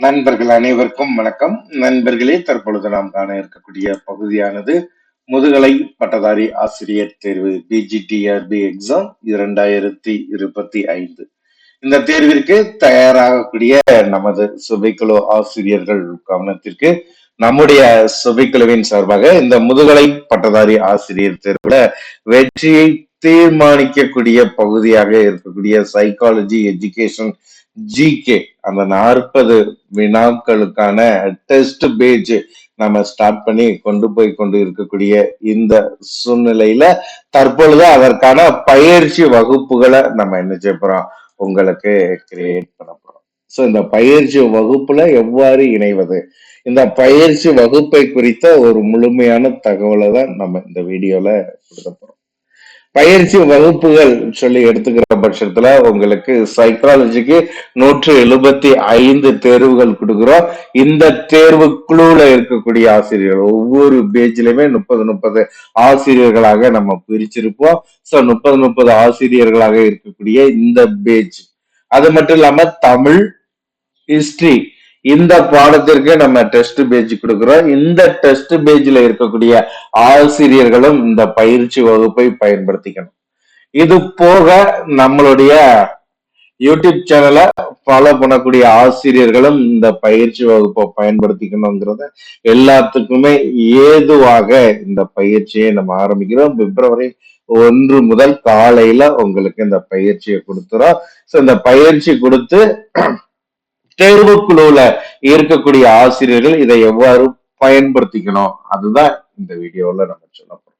நண்பர்கள் அனைவருக்கும் வணக்கம். நண்பர்களே தற்பொழுது நாம் காண இருக்கக்கூடிய பகுதியானது முதுகலை பட்டதாரி ஆசிரியர் தேர்வு பிஜிடிஆர்பி எக்ஸாம் இரண்டாயிரத்தி இருபத்தி ஐந்து. இந்த தேர்விற்கு தயாராகக்கூடிய நமது சுபைக்குழு ஆசிரியர்கள் கவனத்திற்கு நம்முடைய சுபைக்குழுவின் சார்பாக இந்த முதுகலை பட்டதாரி ஆசிரியர் தேர்வுல வெற்றியை தீர்மானிக்கக்கூடிய பகுதியாக இருக்கக்கூடிய சைக்காலஜி எஜுகேஷன் ஜிகே அந்த நாற்பது வினாக்களுக்கான டெஸ்ட் பேஜ் நம்ம ஸ்டார்ட் பண்ணி கொண்டு போய் கொண்டு இருக்கக்கூடிய இந்த சூழ்நிலையில தற்பொழுது அதற்கான பயிற்சி வகுப்புகளை நம்ம என்ன செய்ய போறோம்? உங்களுக்கு கிரியேட் பண்ண போறோம். ஸோ இந்த பயிற்சி வகுப்புல எவ்வாறு இணைவது? இந்த பயிற்சி வகுப்பை குறித்த ஒரு முழுமையான தகவலை தான் நம்ம இந்த வீடியோல கொடுக்க போறோம். பயிற்சி வகுப்புகள் சொல்லி எடுத்துக்கிற பட்சத்துல உங்களுக்கு சைக்காலஜிக்கு நூற்று எழுபத்தி ஐந்து தேர்வுகள் கொடுக்குறோம். இந்த தேர்வு குழுல இருக்கக்கூடிய ஆசிரியர்கள் ஒவ்வொரு பேஜ்லயுமே முப்பது முப்பது ஆசிரியர்களாக நம்ம பிரிச்சிருப்போம். ஸோ முப்பது முப்பது ஆசிரியர்களாக இருக்கக்கூடிய இந்த பேஜ் அது மட்டும் இல்லாம தமிழ் ஹிஸ்டரி இந்த பாடத்திற்கு நம்ம டெஸ்ட் பேஜ் கொடுக்கிறோம். இந்த டெஸ்ட் பேஜ்ல இருக்கக்கூடிய ஆசிரியர்களும் இந்த பயிற்சி வகுப்பை பயன்படுத்திக்கணும். இது போக நம்மளுடைய யூடியூப் சேனலை ஃபாலோ பண்ணக்கூடிய ஆசிரியர்களும் இந்த பயிற்சி வகுப்பை பயன்படுத்திக்கணுங்கிறத எல்லாத்துக்குமே ஏதுவாக இந்த பயிற்சியை நம்ம ஆரம்பிக்கிறோம். பிப்ரவரி ஒன்று முதல் காலையில உங்களுக்கு இந்த பயிற்சியை கொடுத்துறோம். ஸோ இந்த பயிற்சி கொடுத்து தேர்வு இருக்கக்கூடிய ஆசிரியர்கள் இதை எவ்வாறு பயன்படுத்திக்கணும்? அதுதான் இந்த வீடியோல நம்ம சொல்ல போறோம்.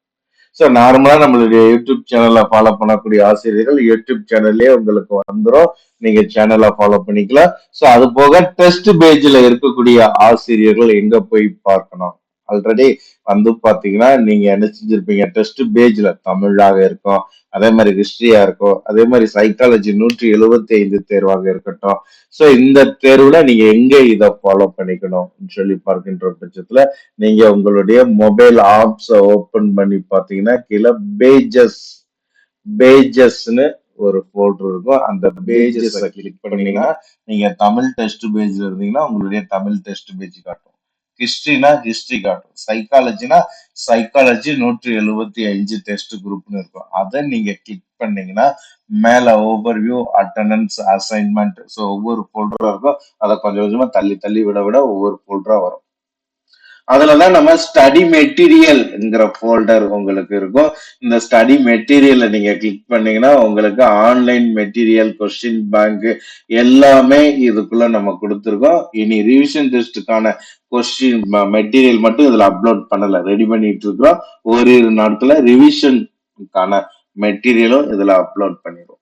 ஸோ நார்மலா நம்மளுடைய யூடியூப் சேனலை ஃபாலோ பண்ணக்கூடிய ஆசிரியர்கள் யூடியூப் சேனல்லே உங்களுக்கு வந்துடும் நீங்க சேனலை ஃபாலோ பண்ணிக்கலாம். ஸோ அது போக டெஸ்ட் பேஜ்ல இருக்கக்கூடிய ஆசிரியர்கள் எங்க போய் பார்க்கணும்? ஆல்ரெடி வந்து பாத்தீங்கன்னா நீங்க என்ன செஞ்சிருப்பீங்க? டெஸ்ட் பேஜ்ல தமிழாக இருக்கும் அதே மாதிரி ஹிஸ்டரியா இருக்கும் அதே மாதிரி சைக்காலஜி நூற்றி எழுபத்தி ஐந்து தேர்வாக இருக்கட்டும். ஸோ இந்த தேர்வுல நீங்க எங்க இதை ஃபாலோ பண்ணிக்கணும் சொல்லி பார்க்கின்ற பட்சத்துல நீங்க உங்களுடைய மொபைல் ஆப்ஸை ஓபன் பண்ணி பாத்தீங்கன்னா கீழே பேஜஸ் பேஜஸ்னு ஒரு ஃபோல்டர் இருக்கும். அந்த பேஜஸ் கிளிக் பண்ணீங்கன்னா நீங்க தமிழ் டெஸ்ட் பேஜ்ல இருந்தீங்கன்னா உங்களுடைய தமிழ் டெஸ்ட் பேஜ் காட்டும். ஹிஸ்ட்ரினா ஹிஸ்ட்ரி காட்டும். சைக்காலஜினா சைக்காலஜி நூற்றி எழுபத்தி அஞ்சு டெஸ்ட் குரூப்னு இருக்கும். அதை நீங்க கிளிக் பண்ணீங்கன்னா மேல overview attendance assignment so ஒவ்வொரு ஃபோல்டரா இருக்கும். அதை கொஞ்சம் கொஞ்சமா தள்ளி தள்ளி விட விட ஒவ்வொரு ஃபோல்டரா வரும். அதுலதான் நம்ம ஸ்டடி மெட்டீரியல்ங்கிற ஃபோல்டர் உங்களுக்கு இருக்கும். இந்த ஸ்டடி மெட்டீரியலை நீங்க கிளிக் பண்ணீங்கன்னா உங்களுக்கு ஆன்லைன் மெட்டீரியல் கொஸ்டின் பேங்க் எல்லாமே இதுக்குள்ள நம்ம கொடுத்துருக்கோம். இனி ரிவிஷன் டெஸ்ட்டுக்கான கொஸ்டின் மெட்டீரியல் மட்டும் இதுல அப்லோட் பண்ணல ரெடி பண்ணிட்டு இருக்கிறோம். ஒரு நாட்கள ரிவிஷனுக்கான மெட்டீரியலும் இதுல அப்லோட் பண்ணிடுவோம்.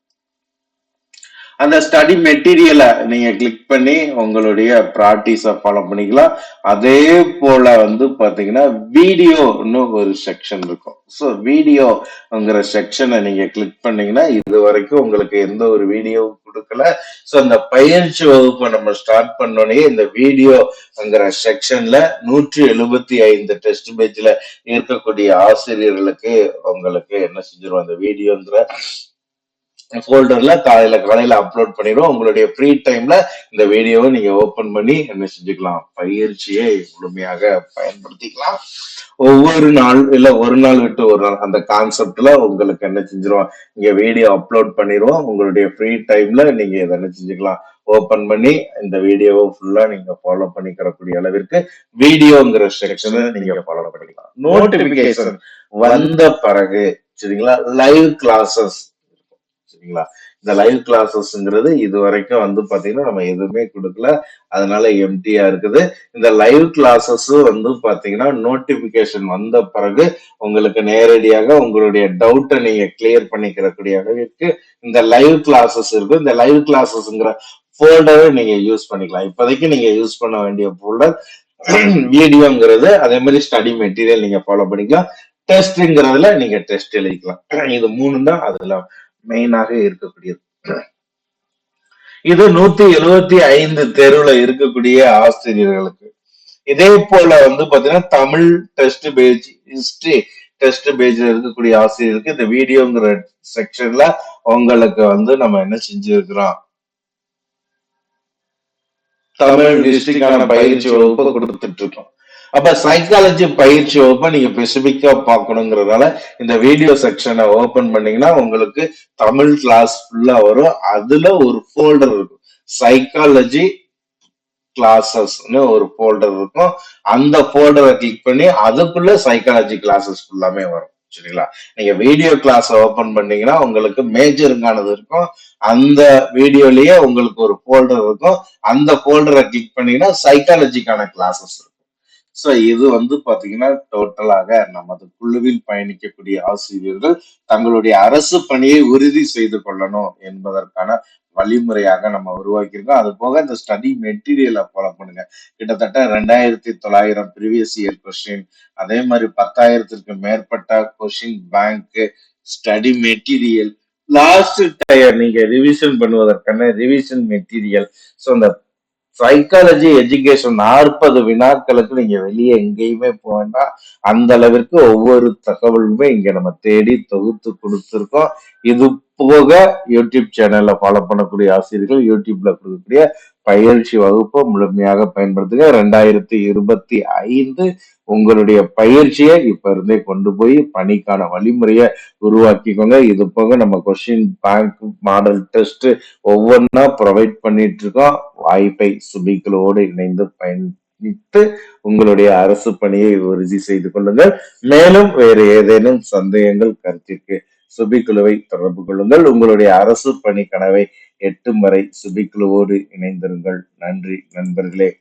அந்த ஸ்டடி மெட்டீரியலை நீங்க கிளிக் பண்ணி உங்களுடைய ப்ராக்டிஸை ஃபாலோ பண்ணிக்கலாம். அதே போல வந்து பாத்தீங்கன்னா வீடியோன்னு ஒரு செக்ஷன் இருக்கும். ஸோ வீடியோங்கிற செக்ஷனை நீங்க கிளிக் பண்ணீங்கன்னா இது வரைக்கும் உங்களுக்கு எந்த ஒரு வீடியோவும் கொடுக்கல. ஸோ அந்த பயிற்சி வகுப்பை நம்ம ஸ்டார்ட் பண்ணோடனே இந்த வீடியோங்கிற செக்ஷன்ல நூற்றி எழுபத்தி ஐந்து டெஸ்ட் பேஜ்ல இருக்கக்கூடிய ஆசிரியர்களுக்கு உங்களுக்கு என்ன செஞ்சிருவோம்? அந்த வீடியோங்கிற ஃபோல்டர்ல காலையில காலையில அப்லோட் பண்ணிடுவோம். உங்களுடைய ஃப்ரீ டைம்ல இந்த வீடியோவை நீங்க ஓபன் பண்ணி என்ன செஞ்சுக்கலாம்? பயிற்சியை முழுமையாக பயன்படுத்திக்கலாம். ஒவ்வொரு நாள் இல்ல ஒரு நாள் விட்டு ஒரு நாள் அந்த கான்செப்ட்ல உங்களுக்கு என்ன செஞ்சிருவோம்? இங்க வீடியோ அப்லோட் பண்ணிடுவோம். உங்களுடைய ஃப்ரீ டைம்ல நீங்க இதை என்ன செஞ்சுக்கலாம்? ஓபன் பண்ணி இந்த வீடியோவை ஃபுல்லா நீங்க ஃபாலோ பண்ணிக்கிறக்கூடிய அளவிற்கு வீடியோங்கிற செக்ஷனை நீங்க ஃபாலோ பண்ணிக்கலாம். நோட்டிபிகேஷன் வந்த பிறகு சரிங்களா? லைவ் கிளாஸஸ் சரிங்களா? இந்த லைவ் கிளாஸஸ்ங்கிறது இது வரைக்கும் வந்து பாத்தீங்கன்னா நம்ம எதுவுமே கொடுக்கல. அதனால எம்டியா இருக்குது. இந்த லைவ் கிளாஸஸ் வந்து பாத்தீங்கன்னா நோட்டிபிகேஷன் வந்த பிறகு உங்களுக்கு நேரடியாக உங்களுடைய டவுட்டை நீங்க கிளியர் பண்ணிக்கிறக்கூடிய அளவிற்கு இந்த லைவ் கிளாஸஸ் இருக்கு இந்த லைவ் கிளாஸஸ்ங்கிற ஃபோல்டரை நீங்க யூஸ் பண்ணிக்கலாம். இப்போதைக்கு நீங்க யூஸ் பண்ண வேண்டிய ஃபோல்டர் வீடியோங்கிறது அதே மாதிரி ஸ்டடி மெட்டீரியல் நீங்க ஃபாலோ பண்ணிக்கலாம். டெஸ்ட்ங்கிறதுல நீங்க டெஸ்ட் எழுதிக்கலாம். இது மூணு தான் அதுல மெயினாக இருக்கக்கூடியது. இது நூத்தி எழுபத்தி ஐந்து தெருவுல இருக்கக்கூடிய ஆசிரியர்களுக்கு. இதே போல வந்து பாத்தீங்கன்னா Tamil test page history test பேஜ்ல இருக்கக்கூடிய ஆசிரியருக்கு இந்த வீடியோங்கிற செக்ஷன்ல உங்களுக்கு வந்து நம்ம என்ன செஞ்சிருக்கிறோம்? தமிழ் டிஸ்ட்ரிக்டான பயிற்சி வகுப்பு கொடுத்துட்டு இருக்கோம். அப்ப சைக்காலஜி பயிற்சி வகுப்பை நீங்க ஸ்பெசிபிக்கா பார்க்கணுங்கிறதுனால இந்த வீடியோ செக்ஷனை ஓபன் பண்ணீங்கன்னா உங்களுக்கு தமிழ் கிளாஸ் ஃபுல்லா வரும். அதுல ஒரு ஃபோல்டர் இருக்கும். சைக்காலஜி கிளாஸஸ்னு ஒரு ஃபோல்டர் இருக்கும். அந்த ஃபோல்டரை கிளிக் பண்ணி அதுக்குள்ள சைக்காலஜி கிளாஸஸ் ஃபுல்லாமே வரும். சரிங்களா? நீங்க வீடியோ கிளாஸ் ஓபன் பண்ணீங்கன்னா உங்களுக்கு மேஜருக்கானது இருக்கும். அந்த வீடியோலயே உங்களுக்கு ஒரு ஃபோல்டர் இருக்கும். அந்த ஃபோல்டரை கிளிக் பண்ணீங்கன்னா சைக்காலஜிக்கான கிளாஸஸ் இருக்கும். ஸோ இது வந்து பாத்தீங்கன்னா டோட்டலாக நமது குழுவில் பயணிக்கக்கூடிய ஆசிரியர்கள் தங்களுடைய அரசு பணியை உறுதி செய்து கொள்ளணும் என்பதற்கான வழிமுறையாக நம்ம உருவாக்கியிருக்கோம். அது போக இந்த ஸ்டடி மெட்டீரியலை ஃபாலோ பண்ணுங்க. கிட்டத்தட்ட ரெண்டாயிரத்தி தொள்ளாயிரம் ப்ரீவியஸ் இயர் கொஸ்டின் அதே மாதிரி பத்தாயிரத்திற்கு மேற்பட்ட question bank study material last tier நீங்க ரிவிஷன் பண்ணுவதற்கான ரிவிஷன் மெட்டீரியல் ஸோ அந்த சைக்காலஜி எஜுகேஷன் நாற்பது வினாக்களுக்கு நீங்க வெளியே எங்கேயுமே போக வேண்டாம். அந்த அளவிற்கு ஒவ்வொரு தகவலுமே இங்க நம்ம தேடி தொகுத்து கொடுத்துருக்கோம். இது போக யூடியூப் சேனல்ல ஃபாலோ பண்ணக்கூடிய ஆசிரியர்கள் யூடியூப்ல கொடுக்கக்கூடிய பயிற்சி வகுப்பை முழுமையாக பயன்படுத்துங்க. ரெண்டாயிரத்தி இருபத்தி ஐந்து உங்களுடைய பயிற்சியை இப்ப இருந்தே கொண்டு போய் பணிக்கான வழிமுறையை உருவாக்கிக்கோங்க. இது போக நம்ம கொஸ்டின் பேங்க் மாடல் டெஸ்ட் ஒவ்வொன்றா ப்ரொவைட் பண்ணிட்டு இருக்கோம். வாய்ப்பை சுபிக்களோடு இணைந்து பயணித்து உங்களுடைய அரசு பணியை உறுதி செய்து கொள்ளுங்கள். மேலும் வேறு ஏதேனும் சந்தேகங்கள் கருத்திற்கு சுபிக்குழுவை தொடர்பு கொள்ளுங்கள். உங்களுடைய அரசு பணி கனவை எட்டும் வரை சுபிக்குழுவோடு இணைந்திருங்கள். நன்றி நண்பர்களே.